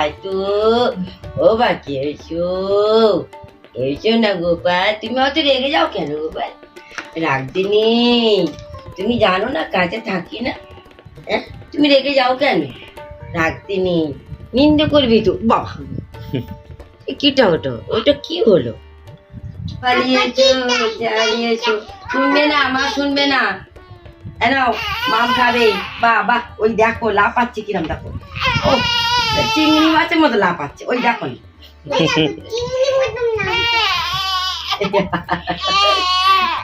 আসো ও পাখি এসো এসো না গোপাল, তুমি অত রেগে যাও কেন গোপাল? রাখতে নেই তুমি জানো না কাছে থাকি না? হ্যাঁ তুমি রেগে যাও কেন? রাখতে নেই নিন্দে করবি তো, বাবা। কিটা ওটা? ওটা কি হলো? পালিয়েছো চালিয়েছো শুনবে না, মা শুনবে না। এনাও মাম খাবে। বাবা ওই দেখো লাপাচ্ছে কিরম দেখো। ও চিংড়ি মাছের মতো লাপাচ্ছে ওই দেখো।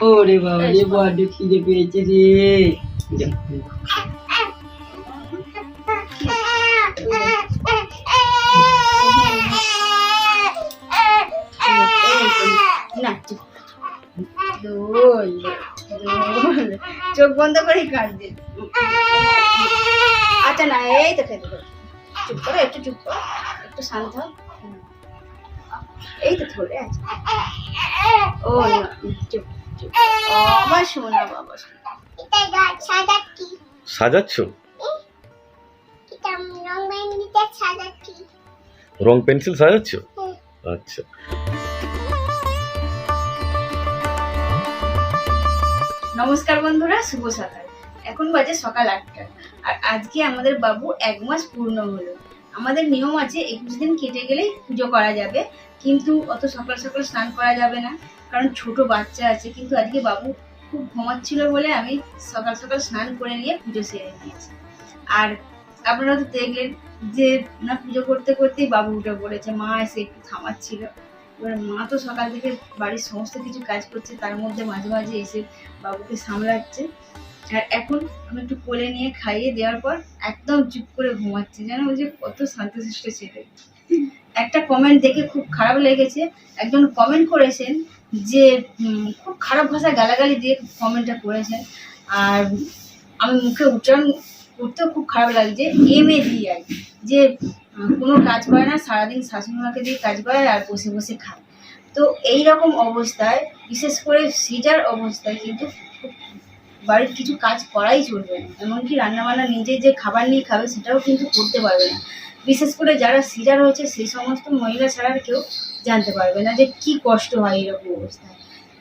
ওরে বাবা রে বড্ড খিদে পেয়েছে রে। চোখ বন্ধ করে কাঁদবে আচ্ছা না, এই তো খেতে চুপ করো একটু চুপ করো একটু শান্ত হও। এই তো ধরে আছে। ও না চুপ চুপ। ও, শোনা বাবা সাজাচ্ছ? রং পেন্সিল সাজাচ্ছ? আচ্ছা। নমস্কার বন্ধুরা শুভ সকাল। এখন বাজে সকাল আটটা। আর আজকে আমাদের বাবু এক মাস পূর্ণ হলো। আমাদের নিয়ম আছে, একুশ দিন কেটে গেলেই পুজো করা যাবে, কিন্তু অত সকাল সকাল স্নান করা যাবে না, কারণ ছোট বাচ্চা আছে, কিন্তু আজকে বাবু খুব ঘুমাচ্ছিল বলে আমি সকাল সকাল স্নান করে নিয়ে পুজো সেরে নিয়েছি। আর আপনারা তো দেখলেন যে না, পুজো করতে করতেই বাবু উঠে পড়েছে, মা এসে একটু থামাচ্ছিল। এবার মা তো সকাল থেকে বাড়ির সমস্ত কিছু কাজ করছে, তার মধ্যে মাঝে মাঝে এসে বাবুকে সামলাচ্ছে। আর এখন আমি একটু কোলে নিয়ে খাইয়ে দেওয়ার পর একদম চুপ করে ঘুমাচ্ছে। যেন ওই যে কত শান্তশিষ্ট ছেলে। একটা কমেন্ট দেখে খুব খারাপ লেগেছে। একজন কমেন্ট করেছেন যে খুব খারাপ ভাষায় গালাগালি দিয়ে কমেন্টটা করেছেন। আর আমি মুখে উচ্চারণ করতেও খুব খারাপ লাগছে এম এ দিয়াই যে কোনো কাজ করে না, সারাদিন শাশুড়িমাকে দিয়ে কাজ করে আর বসে বসে খায়। তো এই রকম অবস্থায়, বিশেষ করে সিজার অবস্থায় কিন্তু খুব বাড়ির কিছু কাজ করাই চলবে না। এমনকি রান্নাবান্না নিজে যে খাবার নিয়ে খাবে সেটাও কিন্তু করতে পারবে না। বিশেষ করে যারা সিজার হয়েছে সেই সমস্ত মহিলা ছাড়া কেউ জানতে পারবে না যে কি কষ্ট হয় এরকম অবস্থায়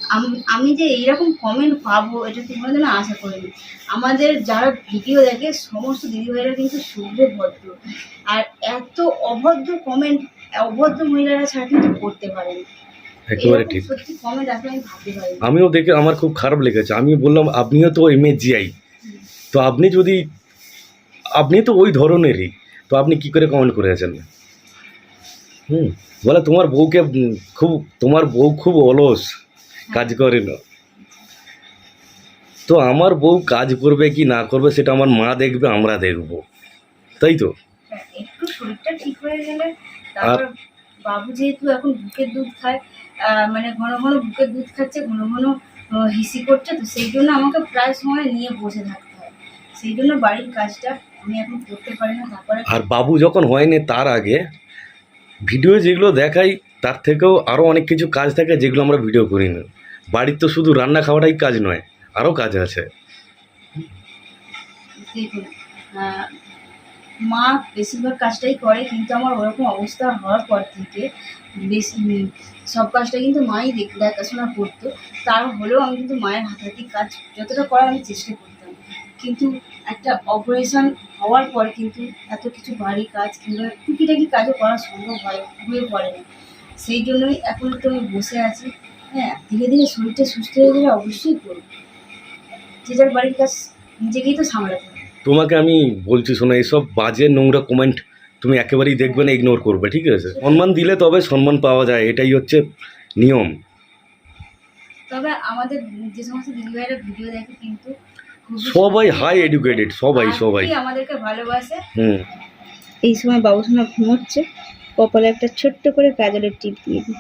আম- যে এইরকম কমেন্ট পাবো, এটা কোনোদিন আশা করিনি। আমাদের যারা ভিডিও দেখে সমস্ত দিদিভাইরা কিন্তু শুভ ভদ্র। আর এত অভদ্র কমেন্ট অভদ্র মহিলারা ছাড়া কিন্তু করতে পারে না। একেবারে ঠিক। আমিও দেখে আমার খুব খারাপ লেগেছে। আমি বললাম আপনিও তো এম জিআই তো আপনি যদি আপনি তো ওই ধরনেরই। তো আপনি কি করে কমেন্ট করে করেছেন হুম বলে তোমার বউকে খুব তোমার বউ খুব অলস। কাজ করে না। তো আমার বউ কাজ করবে কি না করবে সেটা আমার মা দেখবে আমরা দেখব। তাই তো? হ্যাঁ, একটু শরীরটা ঠিক হয়ে গেলে তারপর বাবু যেহেতু এখন বুকের দুধ খায় মানে ঘন ঘন বুকে দুধ খাচ্ছে ঘন ঘন হিসি করছে তো সেই জন্য আমাকে প্রায় সময় নিয়ে বসে থাকতে হয়। সেই জন্য বাড়ির কাজটা আমি এখন করতে পারি না তারপরে আর বাবু যখন হয়নি তার আগে ভিডিও যেগুলো দেখাই তার থেকেও আরও অনেক কিছু কাজ থাকে যেগুলো আমরা ভিডিও করি না। বাড়ির তো শুধু রান্না খাওয়াটাই কাজ নয় আরও কাজ আছে। দেখুন মা বেশিরভাগ কাজটাই করে কিন্তু আমার ওরকম অবস্থা হওয়ার পর থেকে বেশি সব কাজটা কিন্তু মাই দেখ- দেখাশোনা করতো। তার হলেও আমি কিন্তু মায়ের হাতাহাতি কাজ যতটা করার আমি চেষ্টা করতাম। কিন্তু একটা অপারেশন হওয়ার পর কিন্তু এত কিছু বাড়ি কাজ কিংবা টুকিটাকি কাজও করা সম্ভব হয়, হয়ে পড়ে না। সেই জন্যই এখন একটু আমি বসে আছি। হ্যাঁ ধীরে ধীরে শরীরটা সুস্থ হয়ে গেলে অবশ্যই করব। যে যার বাড়ির কাজ নিজেকেই তো সামলাতে তোমাকে আমি বলছি শোনো এইসব বাজে নোংরা কমেন্ট তুমি একেবারেই দেখবে না ইগনোর করবে ঠিক আছে? সম্মান দিলে তবে সম্মান পাওয়া যায় এটাই হচ্ছে নিয়ম। তবে আমাদের যে সমস্ত দিদিভাইরা ভিডিও দেখে কিন্তু সবাই হাই এডুকেটেড সবাই সবাই। আমাদেরকে ভালোবাসে। হুম। এই সময় বাবুসোনা ঘুমোচ্ছে। কপালে একটা ছোট্ট করে কাজলের টিপ দিয়ে দিই।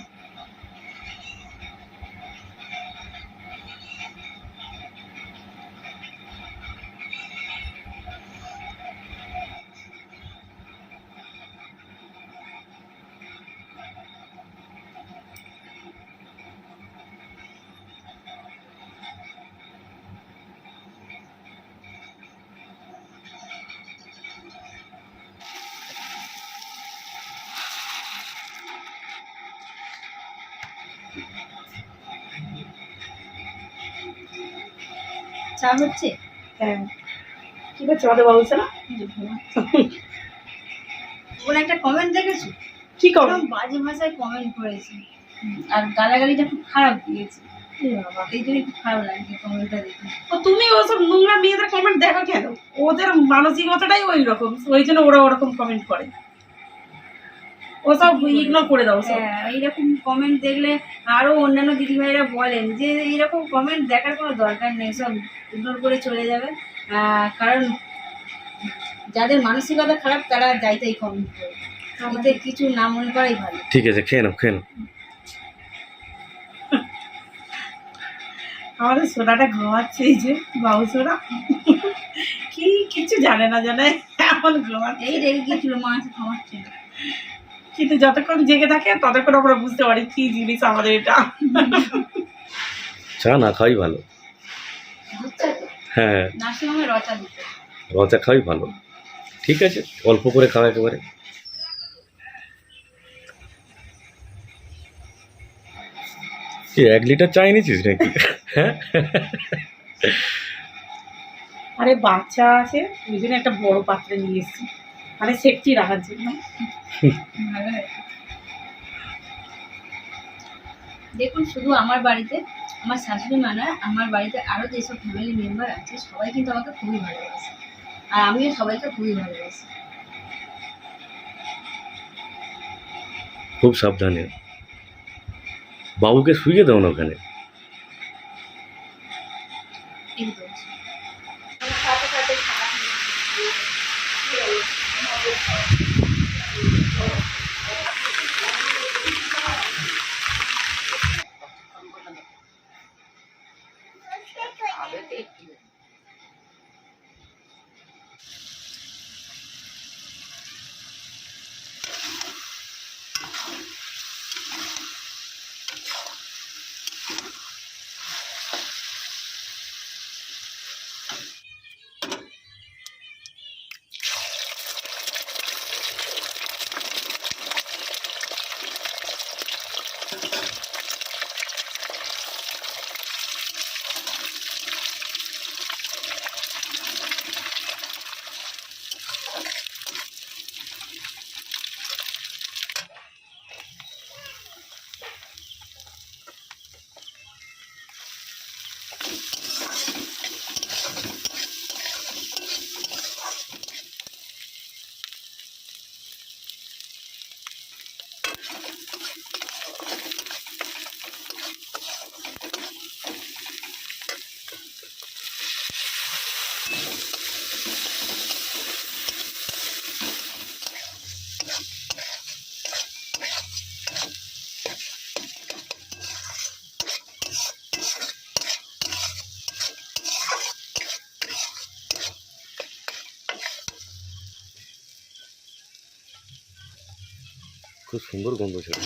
চা হচ্ছে? হ্যাঁ। কি করছে আমাদের বাবু না? ওর একটা কমেন্ট দেখেছ? কি করো বাজে ভাষায় কমেন্ট করেছে। আর গালাগালিটা খুব খারাপ দিয়েছে। এই জন্য খুব খারাপ লাগছে কমেন্টটা দেখে। ও তুমি ওসব নোংরা মেয়েদের কমেন্ট দেখো কেন? ওদের মানসিকতাটাই ওই রকম ওই জন্য ওরা ওরকম কমেন্ট করে। ওসব ইগনোর করে দাও হ্যাঁ এইরকম কমেন্ট দেখলে আরও অন্যান্য দিদিভাইরা বলেন যে এইরকম কমেন্ট দেখার কোনো দরকার নেই সব ইগনোর করে চলে যাবে। কারণ যাদের মানসিকতা খারাপ তারা যাইতেই কমেন্ট করে। এতে কিছু না মনে করাই ভালো। ঠিক আছে খেয়ে নাও খেয়ে নাও। আমাদের সোনাটা এই যে বাবু সোনা। কি কিছু জানে না জানে এমন এই রেগে গিয়েছিল মা আছে খাওয়াচ্ছে কিন্তু যতক্ষণ জেগে থাকে ততক্ষণ আমরা বুঝতে পারি কি জিনিস আমাদের এটা। চা না খাওয়াই ভালো। হ্যাঁ। রচা খাওয়াই ভালো। ঠিক আছে অল্প করে খাওয়া একেবারে। এক লিটার চা এনেছিস নাকি? হ্যাঁ। আরে বাচ্চা আছে ওই জন্য একটা বড় পাত্রে নিয়ে এসেছি। মানে সেফটি রাখার জন্য। দেখুন শুধু আমার বাড়িতে আমার শাশুড়ি মা নয় আমার বাড়িতে আরও যেসব ফ্যামিলি মেম্বার আছে সবাই কিন্তু আমাকে খুবই ভালোবাসে। আর আমিও সবাইকে খুবই ভালোবাসি। খুব সাবধানে। বাবুকে শুয়ে দাও না ওখানে। খুব সুন্দর গন্ধ ছিল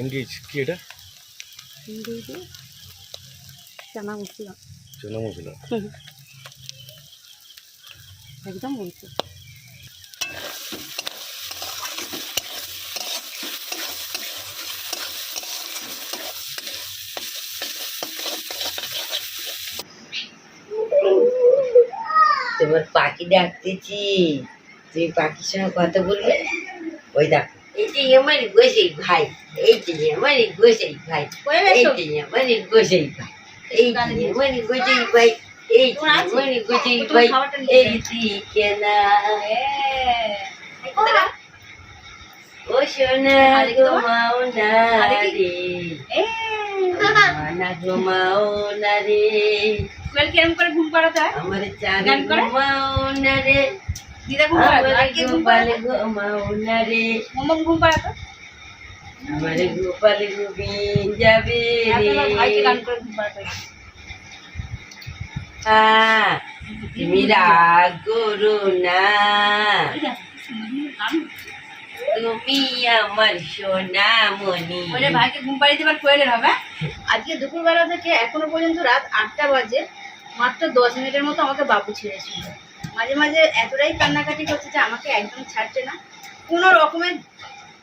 এমগেজ কি এটা? চানা মশলা। চানা মশলা। একদম বলছি। তোমার পাখি ডাকতেছি। তুমি পাখির সঙ্গে কথা বলবে? ওই দেখ। এই যে আমার গোসাই ভাই এই যে আমার গোসাই ভাই করে এই বেশো যে আমার গোসাই ভাই এই যে আমার গোসাই ভাই এই যে আমার গোসাই ভাই এই দিকে না ও সোনা ঘুমাও না রে মানা ঘুমাও না রে কোয়েল কিরম করে ঘুম পাড়াতে হয় আমার চাঁদ গান করে? ঘুমাও না রে দিদা ঘুম পাড়াতো আমার আর কে ঘুম গোপাল পাড়াতো ঘুমাও না রে মোমম ঘুম পাড়াতো আমার গোপাল ঘুমিয়ে যাবে আমি রে আমার ভাইকে গান করে ঘুম পাড়াতো হ্যাঁ, তুমি রাগ করো না তুমি আমার সোনা মনি ওরে ভাইকে ঘুম পাড়িয়ে দেবার কোয়েলের হবে। আজকে দুপুরবেলা থেকে এখনও পর্যন্ত রাত আটটা বাজে। মাত্র দশ মিনিটের মতো আমাকে বাবু ছেড়েছিল। মাঝে মাঝে এতটাই কান্নাকাটি করছে যে আমাকে একদম ছাড়ছে না। কোনো রকমের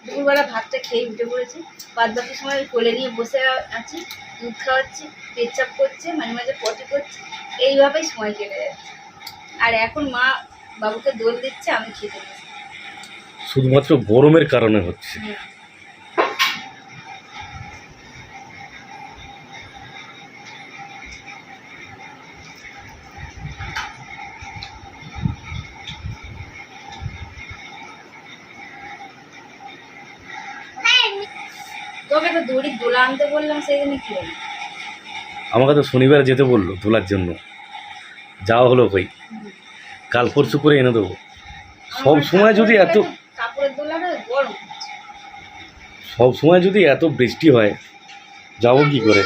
দুপুরবেলা ভাতটা খেয়ে উঠে পড়েছি। বাদ বাকি সময় কোলে নিয়ে বসে আছি, দুধ খাওয়াচ্ছি, পেচ্ছাপ করছে, মাঝে মাঝে পটি করছে। এইভাবেই সময় কেটে যাচ্ছে। আর এখন মা বাবুকে দোল দিচ্ছে, আমি খেতে বসে শুধুমাত্র গরমের কারণে হচ্ছে। আমাকে তো শনিবার যেতে বলল তোলার জন্য। যাওয়া হলো ভাই কাল পরশু করে এনে দেবো। সব সময় যদি এত কাপড়ের গরম। সব সময় যদি এত বৃষ্টি হয় যাব কি করে?